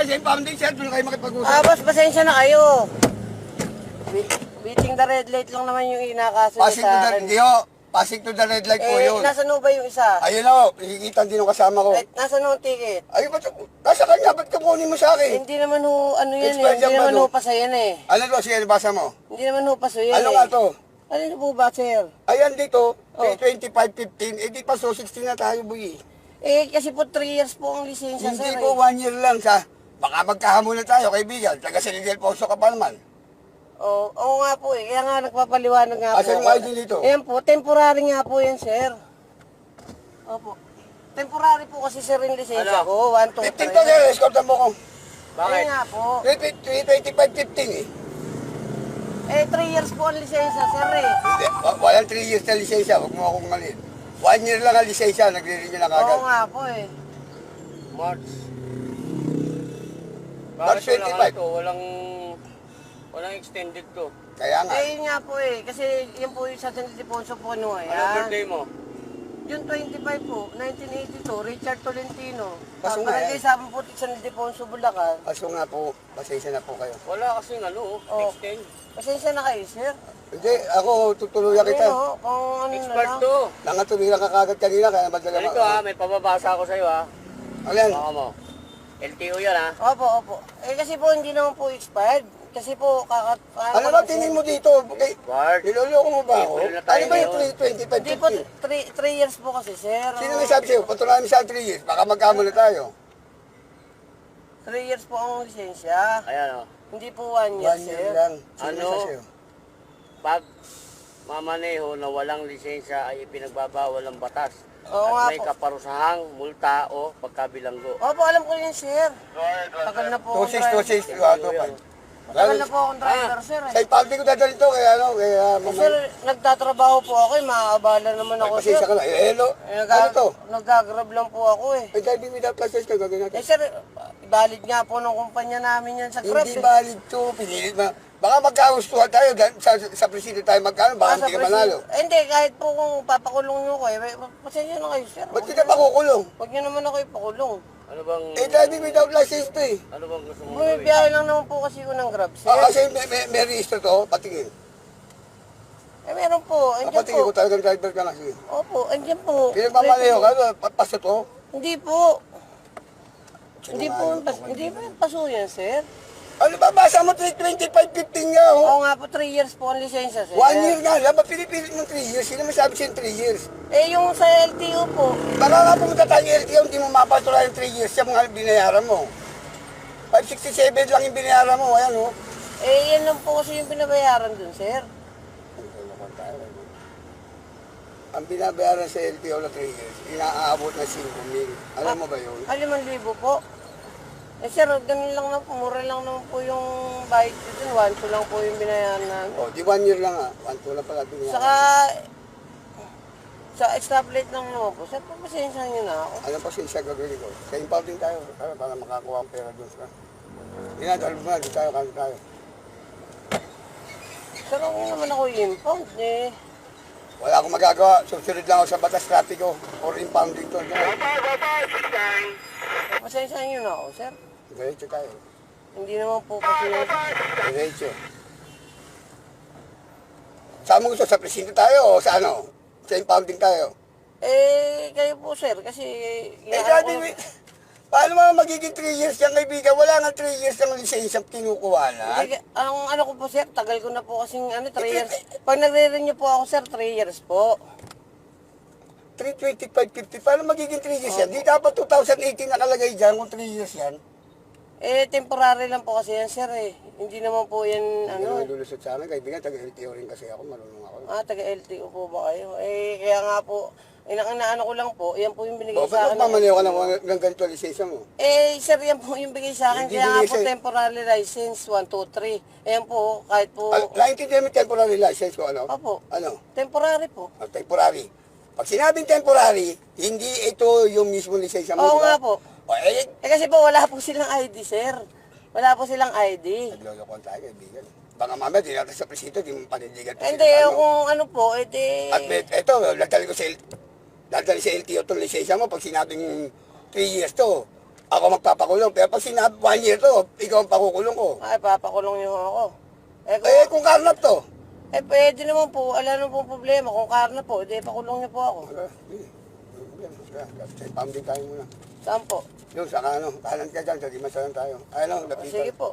kasi yung pounding sir, doon kayo makipag-usap. Ah, boss, pasensya na kayo. Be- Beating the red light lang naman yung inakaso niya Passing sa to the, akin. hindi ho. Passing to the red light po Eh, yun. nasa no ba yung isa? Ayun ho, nakikita din ng kasama ko. Eh, nasa no ang ticket? Ay, ba't, nasa kanya, ba't kukunin mo sa Eh, akin? hindi naman ho, ano yan eh, Expired hindi yan ba, naman no? ho paso yan eh. Ano to, sige, basa mo. Hindi naman ho paso yan Ano eh. nga to? Ano po ba, sir? Ayan dito, Oh. 2515, eh di pa so 16 na tayo, boy. Eh, kasi po 3 years po ang lisensya, Hindi sir. po eh. one year lang sa, baka magkahamon na tayo, kaibigan. Taga San Miguel Poso ka pa naman. Oo, oo nga po eh. Kaya nga nagpapaliwanag nga po. Asan yung. ID dito? Ayan po, temporary nga po yan, sir. Opo. Temporary po kasi sir yung lisensya ko. 1, 2, 15 to, sir, escortan mo ko. Bakit? nga po. 2515 eh. Eh, 3 years po ang lisensya, sir eh. Hindi, wa- walang 3 years na lisensya, huwag mo akong malin. One year lang ang lisensya, nagre-renew na Oo kagad. nga po eh. March. Bakit walang 25? ano to? Walang, walang extended to. Kaya nga. Eh, yun nga po eh. Kasi yun po yung sa San Ildefonso po ano eh. Ano birthday mo? June 25 po, 1982, Richard Tolentino. Kaso nga Barangay eh. Sabang Putik, San Ildefonso, Bulacan. Kaso nga po, pasensya na po kayo. Wala kasing ano, Oh. extend. Pasensya na kayo, sir. Hindi, ako tutuluyan kita. Pero, kung ano na Expert lang. to. Nangatuluyan ka kagad kanina, kaya madala Ganito ha, may pababasa ako sa'yo ha. Yan? Baka mo. LTO yan ha. Opo, opo. Eh kasi po hindi naman po expired. Kasi po kakat... Ano ba tingin mo dito? Okay. Bart. Niloloko mo ba ako? April na tayo Ano ba yung ngayon. 3, Hindi po, 25, 3 years po kasi, sir. 50? Sino may sabi sa'yo? Patunayan mo sa 3 years, baka magkamo na tayo. 3 years po ang lisensya. Ayan o. Hindi po 1 year, One sir. year lang. Sino Ano? may sabi sa'yo? Pag mamaneho na walang lisensya ay ipinagbabawal ng batas. Oo nga At may po. kaparusahang multa o pagkabilanggo. Opo, alam ko yun, sir. Tagal na po akong 26, 26, driver. 2, 2, 5. Tagal na po akong driver, sir. Sa Eh. ipaldi ko dadalhin to, kaya ano, kaya Eh, mamaya. sir, nagtatrabaho po ako eh. Maaabala naman Ay, ako, sir. pasensya ka na. Eh, hello. Eh, Ano nag- to? Nagagrab lang po ako eh. Ay, driving without license ka, gagawin Eh, natin. sir, valid nga po ng kumpanya namin yan sa Grab. Hindi eh. valid to, pinilit mo. Baka magkagustuhan tayo, gan- sa, sa presidente tayo magkano, Ah, baka sa hindi ka manalo. Eh, hindi, kahit po kung papakulong nyo ko eh. Pasensya na kayo, sir. Ba't kita makukulong? Huwag nyo naman ako ipakulong. Ano bang, Eh, driving without license to eh. ano bang gusto mo gawin? Bumibiyahe lang naman po kasi ko ng Grab, sir. Ah, kasi may, may, may register to, patingin. Eh, meron po. Ah, Andiyan patingin ko po. talagang driver ka na. Sige. Opo, andiyan po. Pinagmamalayo ka, ano, pa- paso to. Hindi po. Hindi po, Sinungaling pas, to, hindi po yung paso yan, sir. Ano ba, basa mo 325.15 nga, oh. Oo nga po, 3 years po ang lisensya, sir. One year nga lang, pinipilit ng 3 years? Sino may sabi sa'yo 3 years? Eh, yung sa LTO po, Baka nga pumunta tayo ng LTO, hindi mo mapatuloy yung 3 years yung mga binayaran mo. 567 lang yung binayaran mo, ayan oh. eh, yan lang po kasi yung binabayaran dun, sir. Ang binabayaran sa LTO na 3 years, inaabot na 5 mil. Alam mo ba yun? Aliman libo po. Eh, sir, ganun lang na po, mura lang naman po yung bayad ko dun. 1, 2 lang po yung binayaran namin. O, di 1 year lang ah. 1 2 lang pala binayaran. Saka, sa stoplight lang naman po. Sir, pagpasensya nyo na ako. Ano pa siya gagawin ko? Sa impounding tayo, para, para makakuha ang pera doon sa... Inadalo mo na, di tayo, kano tayo. Sir, ako naman ako impound eh. Wala akong magagawa, susunod lang ako sa batas trapiko or impounding to. Pagpasensya nyo na ako, sir. Diretso tayo. Hindi naman po kasi Diretso. Saan mo gusto? Sa presinto tayo o sa ano? Sa impounding tayo? Eh, kayo po, sir, kasi... Eh, dati, ko- paano mga magiging 3 years yung kaibigan? Wala nga 3 years ng lisensya kinukuha na. Hindi, ang ano ko po, sir, tagal ko na po kasing ano, 3 years. Pag nagre-renew po ako, sir, 3 years po. 325.50, paano magiging 3 years yan? Di dapat 2018 nakalagay dyan kung 3 years yan. Eh, temporary lang po kasi yan, sir, eh. Hindi naman po yan, Ano? ano, Lulusot sa amin, kaibigan, taga-LTO rin kasi ako, marunong ako. ah, taga-LTO po ba kayo? Eh, kaya nga po, inaano ko lang po, yan po yung binigay O, sa ba't akin. magmamaliw ka ng, ng ganito lisensya mo? Eh, sir, yan po yung bigay sa akin. Hindi Kaya nga binigay po, sa'yo. temporary license, 1, 2, 3. Ayan po, kahit po, Al- Naintindihan mo yung temporary license ko, ano? Opo. Ano? temporary po. Ah, temporary. Pag sinabing temporary, hindi ito yung mismo lisensya mo, di Oo ba? nga po. Eh, Eh, kasi po, wala po silang ID, sir. Wala po silang ID. naglolokohan tayo, kaibigan. Baka mamaya, di natin sa presinto, di mo panindigan. to Hindi, sila, ano? kung ano po, edi... At may- eto, dadali ko sa L- dadali sa LTO itong lisensya mo pag sinabing 3 years to. ako magpapakulong. Pero pag sinabi, one year to, ikaw ang pakukulong ko. Ay, papakulong niyo ako. Eh, kung, Eh, kung karnap to. eh, pwede naman po. Wala naman po problema. Kung karna po, di pakulong niyo po ako. Ah, sige. Sa pounding tayo muna. Saan po? Yung sa ano, kanan ka dyan, sa dimasalan tayo. Ano, O, lapitan. sige po.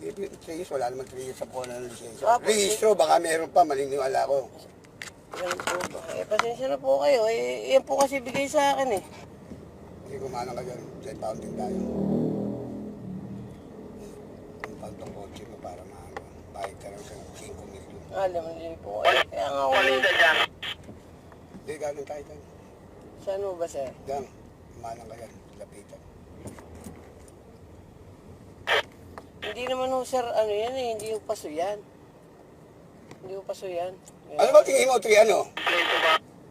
Three years, wala naman three years sa po ng lisensya. Apo, Registro, baka meron pa, maliniwala ko. Yan po ba? Eh, pasensya na po kayo. Eh, yan po kasi bigay sa akin eh. Hindi kumanan ka dyan, sa pounding tayo. Ang pantong kotse mo para maano, bayad ka lang sa 5 million. Alam mo din po. Eh, kaya nga ako. Hindi, galing tayo dyan. Saan mo ba, sir? Dyan, kumanan ka dyan, lapitan. Hindi naman ho, sir, ano yan eh. Hindi ho paso yan. Hindi ho paso yan. Yan. Ano ba tingin mo, 3 ano?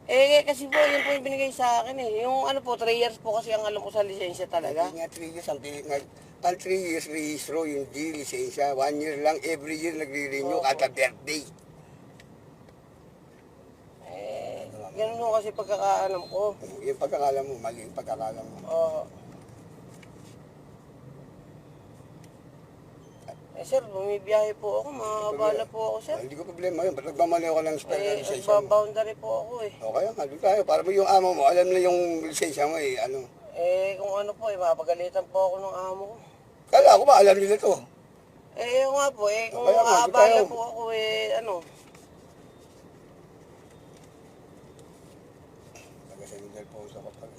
Eh, kasi po, yun po yung binigay sa akin eh. Yung ano po, 3 years po kasi ang alam ko sa lisensya talaga. Hindi nga 3 years, ang pilit nga. Ang 3 years registro, yung D, lisensya. 1 year lang, every year nagre-renew, Opo. kada birthday. Eh, ganun ho kasi pagkakaalam ko. Yung pagkakala mo, mali yung pagkakala mo. Oo. Eh, sir, bumibiyahe po ako. Makakabala po ako, sir. Hindi ko problema yun. Ba't nagmamali ako ng spell na Eh, lisensya mo? nagbaboundary po ako eh. O kaya nga, doon tayo. Para mo yung amo mo, alam na yung lisensya mo eh. Ano? Eh, kung ano po eh, mapagalitan po ako ng amo ko. Kala ko ba, alam nila to. Eh, yun nga po eh, kung Kaya nga, di aabala po ako eh, ano. Sa Miguel po sa kapag.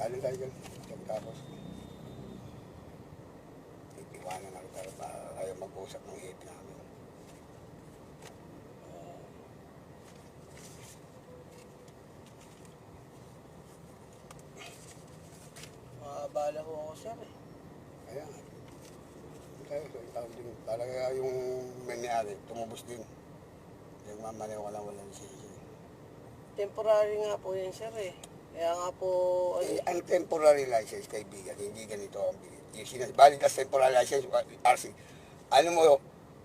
Kanin tayo dyan. Pagkatapos. Itiwanan ako para para kayo mag-usap ng hate namin. Makakabala po ako, sir eh. Kaya. Doon Tayo, so yung tawag din. Kaya yung may-ari, tumubos din. Yung mamaliw ka lang walang lisensya. Temporary nga po yan, sir eh. Kaya nga po, Eh, ang temporary license, kaibigan, hindi ganito ang binigay. Valid as temporary license, RC. Ano mo,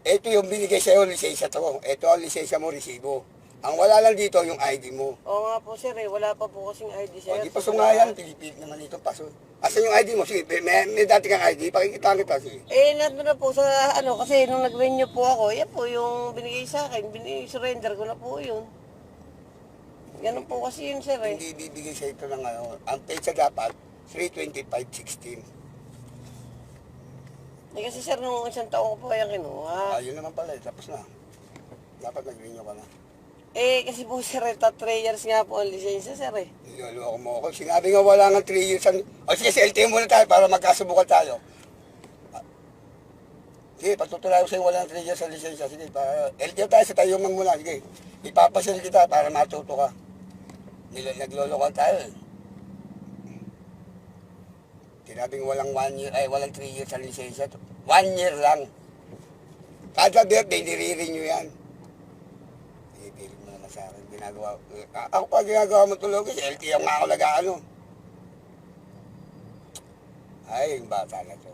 ito yung binigay sa'yo, lisensya to. Ito ang lisensya mo, resibo. Ang wala lang dito, yung ID mo. oo nga po, sir eh. Wala pa po kasing ID, O, sir. di paso nga yan, Pilipin naman ito, paso. Asan yung ID mo? Sige, may, may dati kang ID, pakikita kita, sige. Eh, nandun na po sa, ano, kasi nung nag-renew po ako, yan po yung binigay sa akin. Bin- surrender ko na po yun. Ganun po kasi yun, sir eh. Hindi bibigay sa ito ng ano. Ang pesa dapat, 325.16. Eh, kasi sir, nung isang taon ko po kaya kinuha. Ayun naman pala, eh, tapos na. Dapat nag-renew ka na. Eh, kasi po sir, eh, 3 years nga po ang lisensya, sir eh. Niloloko mo ako. Sinabi nga wala nga 3 years. Ang... O sige, sa LTO muna tayo para magkasubukan tayo. Ah. Sige, patutulayo sa'yo wala nga 3 years sa lisensya. Sige, para... LTO tayo sa tayo man muna. Sige, ipapasil kita para matuto ka. Nil- naglolokohan tayo eh. Sinabing walang 1 year, ay walang 3 years sa lisensya. 1 year lang. Kada birthday, nire-renew yan. Ipilit mo naman sa akin. Ginagawa, eh, ako pa ginagawa mo tulog kasi LTO nga ako nag-ano. Ay, yung bata na to.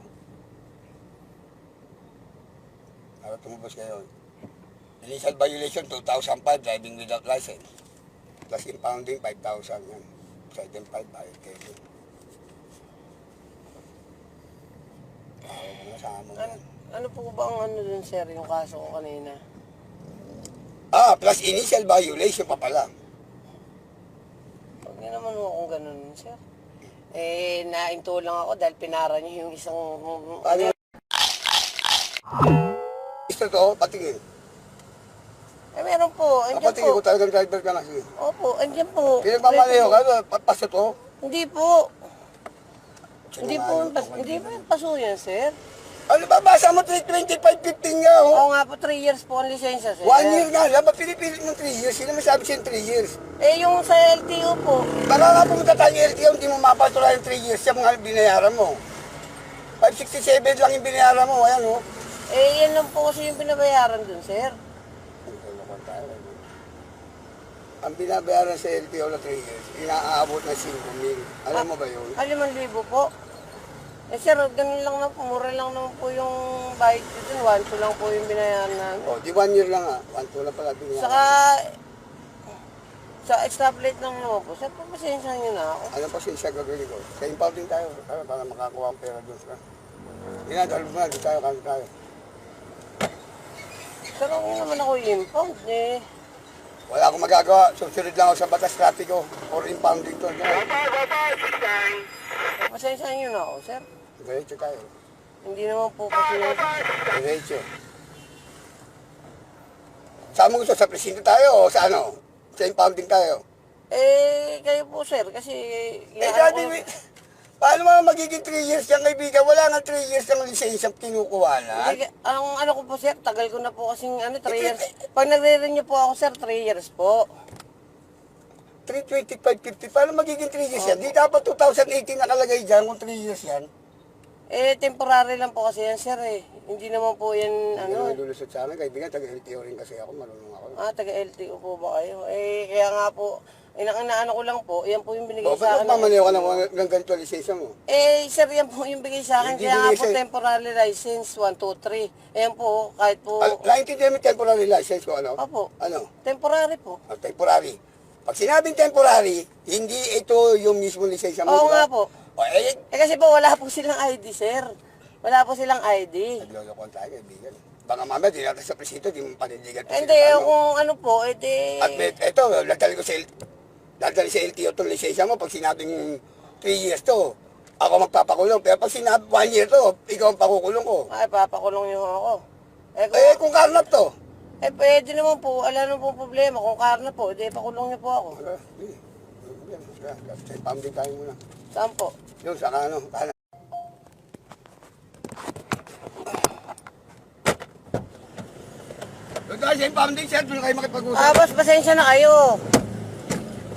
Para tumubos kayo. Initial violation, 2005, driving without license. Plus impounding, 5,000 yan. Sa item 5, bayad kayo. Mo na sa Ano, yan. ano po ba ang ano dun, sir, yung kaso ko kanina? Ah, plus initial violation pa pala. Huwag niyo naman ho akong ganun, sir. Eh, nainto lang ako dahil pinara niyo yung isang... Paano? Gusto to, patingin. Eh, meron po. Andyan Papatingin po. ko talagang driver ka na. Sige. Opo, andyan po. Pinagmamalayo ka, papaso to. Hindi po. Hindi po, pas, ako. hindi po yung paso yan, sir. Ano ba, basa mo 325.15 nga, oh. Oo nga po, 3 years po ang lisensya, sir. One year nga lang, ba't pinipilit mo 3 years? Sino masabi sa'yo 3 years? Eh, yung sa LTO po, Baka nga pumunta tayo ng LTO, hindi mo mapatuloy yung 3 years yung mga binayaran mo. 567 lang yung binayaran mo, ayan, oh. eh, yan lang po kasi yung binabayaran dun, sir. Nagkulukan tayo, ano. Ang binabayaran sa LTO na 3 years, inaabot na 5 mil. Alam mo ba yun? Aliman libo po. Eh, sir, ganun lang na po, mura lang naman po yung bayad ko dun. One, two lang po yung binayaran namin. O, di 1 year lang ah. 1 2 lang pala binayaran. Saka, Sa stoplight lang naman po. Sir, pasensya nyo na ako. Ano pa siya gagawin ko? Sa impounding tayo, para, para makakuha ang pera doon sa... Yan, dalawang na, doon tayo, kano tayo. Sir, ako naman ako impound eh. Wala akong magagawa, susunod lang ako sa batas trapiko or impounding to. Pasensya nyo na ako, sir. Diretso tayo. Hindi naman po kasi Diretso. Saan mo gusto? Sa presinto tayo o sa ano? Sa impounding tayo? Eh, kayo po, sir, kasi... Eh, ko- wait. Paano mga magiging 3 years yung kaibigan? Wala nga 3 years ng lisensya kinukuha na. Hindi, ang ano ko po, sir, tagal ko na po kasing ano, 3 years. Pag nagre-renew po ako, sir, 3 years po. 325.50, paano magiging 3 years yan? Di dapat 2018 nakalagay dyan kung 3 years yan. Eh, temporary lang po kasi yan, sir, eh. Hindi naman po yan, Ano? ano, Lulusot sa amin, kaibigan, taga-LTO rin kasi ako, marunong ako. ah, taga-LTO po ba kayo? Eh, kaya nga po, ina inaano ko lang po, yan po yung binigay O, sa ba't akin. magmamaliw ka ng, ng ganito lisensya mo? Eh, sir, yan po yung bigay sa akin. Hindi Kaya nga binigay po, temporary license, 1, 2, 3. Ayan po, kahit po, Al- Naintindihan mo yung temporary license ko, ano? Opo. Ano? temporary po. Ah, temporary. Pag sinabing temporary, hindi ito yung mismo lisensya mo. di Oo ba? nga po. Eh, Eh, kasi po, wala po silang ID, sir. Wala po silang ID. naglolokon tayo, kaibigan. Baka mamaya, di natin sa presinto, di mo panindigan. to Hindi, sila, ano? kung ano po, edi... At may, eto, dadali ko sa, L- dadali sa LTO itong lisensya mo pag sinabing 3 years to, ako magpapakulong. Pero pag sinabi 1 year to, ikaw ang pakukulong ko. Ay, papakulong niyo ako. Eh, kung, Eh, kung karnap to. eh, pwede naman po. Wala naman po problema. Kung karna po, edi pakulong niyo po ako. Ah, sige. Yan, sige. Sa impounding tayo muna. Saan po? Yun, sa ano, kanan. Doon tayo sa impounding. Doon kayo makipag-usap. Ah, boss, pasensya na kayo.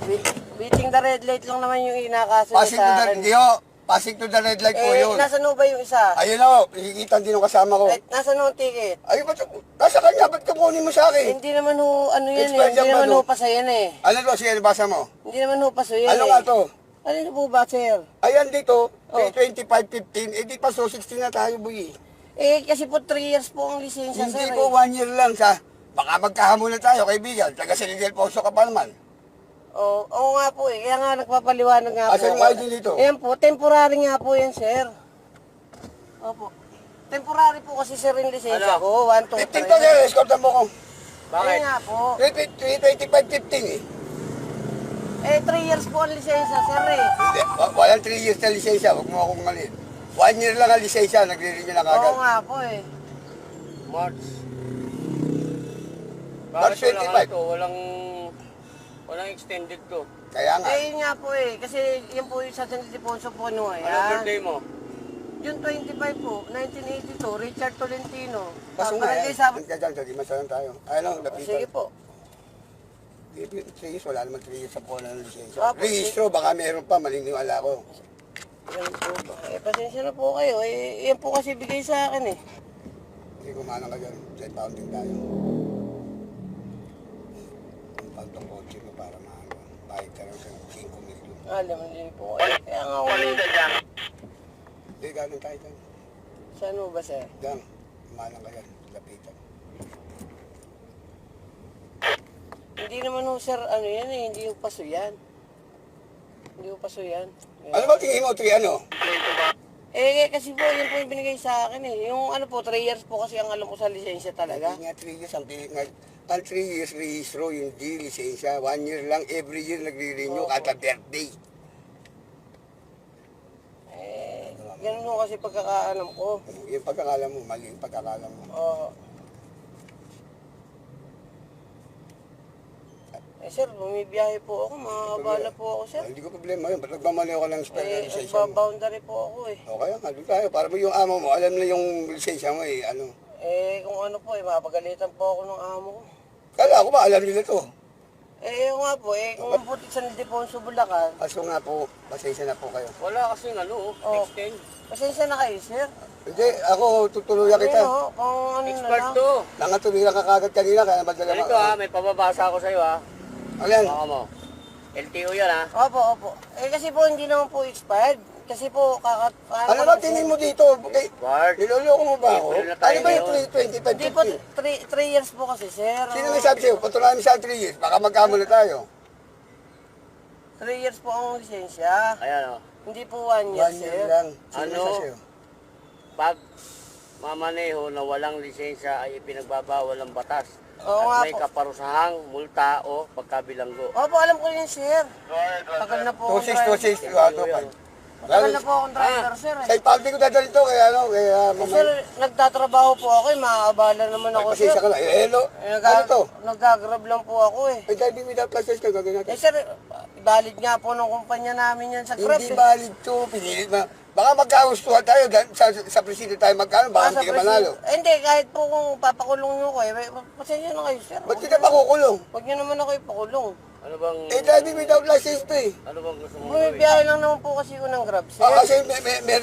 Be- Beating the red light lang naman yung inakaso Passing to sa the, akin. hindi ho. Passing to the red light po Eh, yun. nasa no ba yung isa? Ayun o, nakikita din ng kasama ko. Eh, nasa no ang ticket? Ay, ba't, nasa kanya, ba't kukunin mo sa akin? Hindi naman ho, ano yan eh. Expired Hindi yan ba, naman no? ho paso yan eh. Ano to, sige, basa mo. Hindi naman ho paso yan Ano eh. nga to? Ano na po ba, sir? Ayan dito, Oh. 25.15, eh di pa so 16 na tayo, boy. Eh, kasi po 3 years po ang lisensya, Hindi sir. po eh. 1 year lang sa, baka magkahamon na tayo, kaibigan. Taga San Poso ka pa naman. Oo, oo nga po eh. Kaya nga nagpapaliwanag nga Asan po. yung ID dito? Ayan po, temporary nga po yan, sir. Opo. Temporary po kasi sir yung lisensya Ano? ko. 1, 2, 15 pa sir, 3. escortan mo ko. Bakit? Ayan nga po. 25.15 eh. Eh, 3 years po ang lisensya, sir eh. Hindi, wa- walang 3 years na lisensya, huwag mo akong malin. 1 year lang ang lisensya, nagre-renew na Oo kagad. nga po eh. March. March Bakit walang 25? ano to? Walang, walang extended to. Kaya nga, Eh, yun nga po eh. Kasi yun po yung sa San Ildefonso po ano eh. Anong birthday mo? June 25 po, 1982, Richard Tolentino. kaso nga Barangay yan. Sabot. Ang kaya dyan, di masalan tayo. Ano, lapitan. Sige po. Di- di- 3 years, wala naman 3 years sa po ng lisensya. Opo, Rehistro, baka meron pa, maliniwala ko. Yan po ba? Eh, pasensya na po kayo. Eh, yan po kasi bigay sa akin eh. Hindi kumanang ka dyan, sa impounding tayo. Ang pantong kotse mo para maano, bayad ka lang sa 5 million. Alam mo din po kayo. Kaya nga ako eh. Hindi, galing tayo dyan. Saan mo ba, sir? Dyan, kumanang ka dyan, lapitan. Hindi naman ho, sir, ano yan eh. Hindi yung paso yan. Hindi yung paso yan. Yan. Ano ba tingin mo, 3 ano? Eh, kasi po, yun po yung binigay sa akin eh. Yung ano po, 3 years po kasi ang alam ko sa lisensya talaga. Hindi nga 3 years, ang pilit nga. Ang 3 years rehistro, yung D, lisensya. 1 year lang, every year nagre-renew, Opo. kada birthday. Eh, ganun ho kasi pagkakaalam ko. Yung pagkakala mo, mali yung pagkakala mo. Oo. Eh, sir, bumibiyahe po ako. Makakabala po ako, sir. Ay, hindi ko problema yun. Ba't nagmamali ako ng spell ng Eh, lisensya mo? nagbaboundary po ako eh. O kaya nga, doon tayo. Para mo yung amo mo, alam na yung lisensya mo eh, ano. Eh, kung ano po eh, mapagalitan po ako ng amo ko. Kala ko ba, alam nila to. Eh, yun nga po, eh, kung puti sa Ildefonso, Bulacan, Kaso nga po, pasensya na po kayo. Wala kasing ano, Oh. extend. pasensya na kayo, sir. Hindi, ako tutuluyan Ayun, kita. ho, kung ano na Expert lang. to. Nakatuloyan ka kagad kanina, kaya madala Ganito ha, may pababasa ako sa'yo ha. Ayan, Baka mo. LTO yan ha. Opo, opo. Eh, kasi po, hindi naman po expired. Kasi po, kakat... ano ba tingin mo dito? Okay, Bart. niloloko mo ba ako? April na tayo Ano ba yung ngayon. 3, 25, Hindi po, 3 years po kasi, sir. Sino may sabi sa'yo? Patunayan mo sa 3 years, baka magkamo na tayo. 3 years po ang lisensya. Ayan o. Hindi po 1 year, One sir. year lang. Sino Ano? sa'yo? Pag mamaneho na walang lisensya ay ipinagbabawal ng batas. Oo nga At may po. kaparusahang multa o pagkabilanggo. Opo, alam ko yun, sir. Tagal na po akong 26, driver. 26, 2, 2, 5. Tagal na po akong driver, sir. Sa Eh. ipaldi ko dadalhin to, kaya ano, kaya Eh, mamaya. sir, nagtatrabaho po ako eh. Maaabala naman Ay, ako, sir. pasensya ka na. Eh, hello. Eh, Ano nag- to? Nagagrab lang po ako eh. Ay, driving without license ka, gagawin Eh, natin. sir, valid nga po ng kumpanya namin yan sa Grab. Hindi eh. valid to, pinilit mo. Baka magkagustuhan tayo, gan- sa, sa presidente tayo magkano, baka Ah, hindi ka manalo. Eh, hindi, kahit po kung papakulong nyo ko eh. Pasensya na kayo, sir. Ba't kita makukulong? Huwag nyo naman ako ipakulong. Ano bang, Eh, driving without license to eh. ano bang gusto mong gawin? Bumibiyahe lang naman po kasi ko ng Grab, sir. Ah, kasi may, may, may